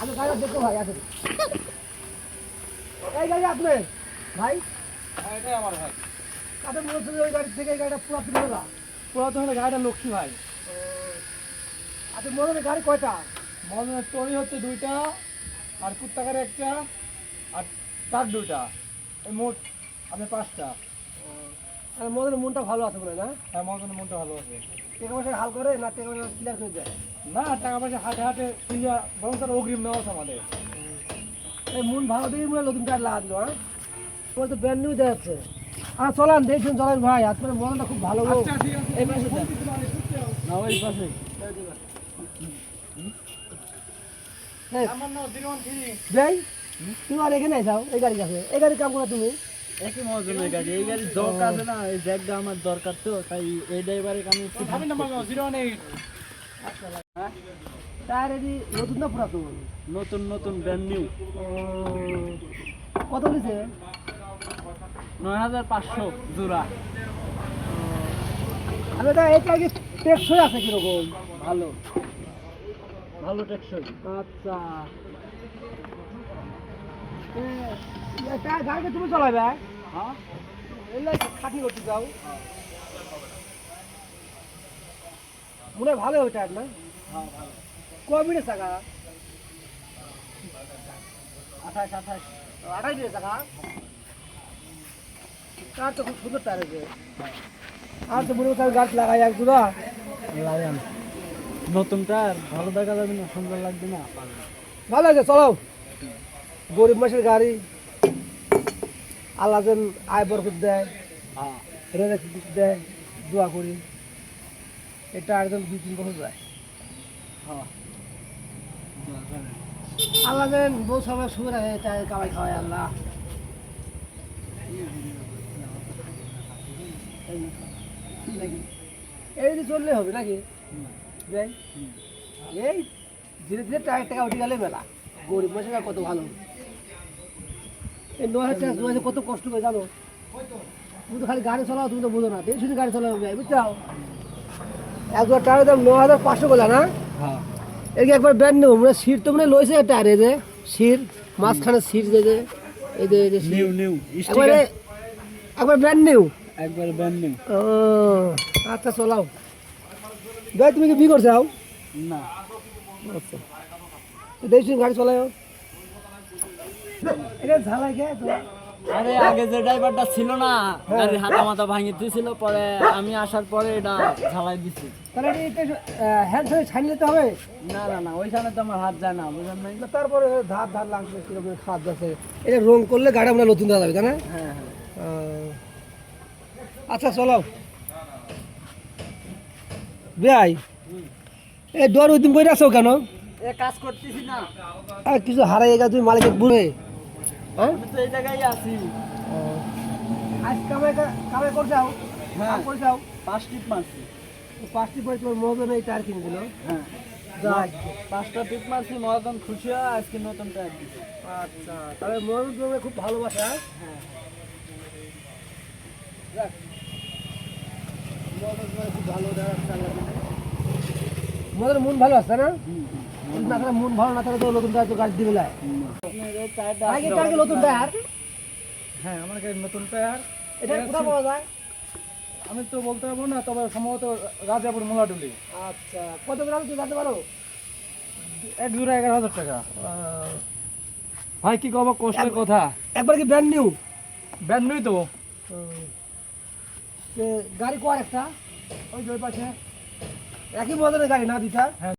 আমি গাড়িটা দেখো ভাই আসেন। এই গাড়ি আপনার ভাই? হ্যাঁ, এটাই আমার ভাই। তাদের মনে হচ্ছে ওই গাড়ি থেকে এই গাড়িটা পুরাতন হলো? পুরাতন হলে গাড়িটা লক্ষ্মী ভাই। আচ্ছা মনে হয় গাড়ি কয়টা? মদনের টরি হচ্ছে দুইটা আর কুত্তাকারে একটা আর তার দুইটা। এই মোট আপনার পাঁচটা। মনের মনটা ভালো আছে হয় না? হ্যাঁ মদনের মনটা ভালো আছে। টাকা পয়সা হাল করে না টাকা পয়সা ক্লিয়ার করে দেয়? না টাকা পয়সা হাটে হাটে তুইয়া বরং তার অগ্রিম নেওয়া আছে আমাদের। এই মন ভালো দিয়ে মনে নতুন লাগা দিল হ্যাঁ? তোমার তো ব্র্যান্ড নিউ দেখা যাচ্ছে আর চলান দেখছেন চলেন ভাই আপনার মনটা খুব ভালো আচ্ছা এই পাশে না ওই পাশে। যাই তুমি আর এখানে যাও এই গাড়ি কাছে এই গাড়ি কাম করো তুমি। একই মজনের গাড়ি এই গাড়ি জক আছে না এই জ্যাকটা আমার দরকার তো তাই এই ড্রাইভারে আমি ভাবি জিরো ওয়ান এইট টায়ার এদি নতুন না পুরাতন? নতুন নতুন ব্র্যান্ড নিউ কত নিছে নয় হাজার পাঁচশো জোড়া। আমি এটা এটা কি টেকসই আছে কীরকম? ভালো। ভালো টেকসই। আচ্ছা। গাড়িটা তুমি চলাবে হ্যাঁ। খাটি করতে যাও। মনে ভালো ওইটা না? হ্যাঁ ভালো। মিনিট টাকা আঠাশ আঠাশ। আড়াই মিনিট টাকা তার তো খুব সুন্দর টায়ার আছে। আর তো মনে হচ্ছে গাছ লাগাই এক দুরা লাগান নতুনটা আর ভালো দেখা যাবে না সুন্দর লাগবে না। ভালো আছে চলো। গরিব মাসের গাড়ি আল্লাহ যেন আয় বরকত দেয় হ্যাঁ। রেজেক দেয় দোয়া করি। এটা একদম দুই তিন বছর যায়। হ্যাঁ। আল্লাহ যেন বউ সবাই সুখে রাখে এটা কামাই খাওয়ায় আল্লাহ। এই চললে হবে নাকি? এই ধীরে ধীরে টাকা টাকা উঠে গেলে মেলা গরিব মানুষের কত ভালো? এই নয় হাজার দু কত কষ্ট করে জানো? তুমি তো খালি গাড়ি চালাও তুমি তো বোঝো না। শুধু গাড়ি চালাও যাই বুঝছ? একবার টাকার দাম ন হাজার পাঁচশো বলে না? হ্যাঁ। এদিকে একবার ব্যান্ড নেব মানে সিট তো মানে লইছে টায়ারে যে সিট মাঝখানে সিট যে যে এই যে এই নিউ নিউ একবারে একবার ব্যান্ড নিউ একবার ব্র্যান্ড নিউ ও আচ্ছা চলাও। ভাই তুমি কি বি করছাও না। আচ্ছা। দেখছি গাড়ি চলাও। এটা ঝালাই তো। আরে আগে যে ড্রাইভারটা ছিল না গাড়ির হাতা মাথা দিয়েছিল পরে আমি আসার পরে এটা ঝালাই দিছি। তাহলে এটা হ্যান্ড ধরে ছাড়িয়ে নিতে হবে? না না না ওইখানে তো আমার হাত যায় না বুঝলেন নাই তারপরে ধার ধার লাগবে কীরকম আছে। এটা রং করলে গাড়ি আমরা নতুন দেওয়া যাবে তাই না? হ্যাঁ হ্যাঁ। আচ্ছা চলো। ভাই এই ডর ওই দিন বই রাখছো কেন? এ কাজ করতেছি না। আর কিছু হারাই গেছে তুমি মালিকের বুড়ে হ্যাঁ? এই জায়গায় আছি। আজ কামাই কামাই করে যাও। হ্যাঁ। করে যাও। পাঁচ টিপ মারছি। পাঁচটি পরে তোমার মহজন এই টায়ার কিনে দিল হ্যাঁ। যাক পাঁচটা টিপ মারছি মহাজন খুশি হয় আজকে নতুন টায়ার আচ্ছা। তাহলে মহজন তোমাকে খুব ভালোবাসে হ্যাঁ? যাক। মহজন তোমার খুব ভালো মদের মন ভালো আছে না? মন ভালো না থাকলে তো নতুন টায়ার তো গাড়ি দিবে না। আগে নতুন টায়ার হ্যাঁ আমার কাছে নতুন টায়ার এটা কোথায় পাওয়া যায়? আমি তো বলতে পারব না তবে সম্ভবত রাজাপুর মোলাডুলি। আচ্ছা কত গ্রাম জানতে পারো এক জোড়া এগারো হাজার টাকা। ভাই কি কব কষ্টের কথা। একবার কি ব্র্যান্ড নিউ ব্যান্ড নই তো। গাড়ি কোয়ার একটা। ওই ওই পাশে। একই মডেলের গাড়ি না দিতা হ্যাঁ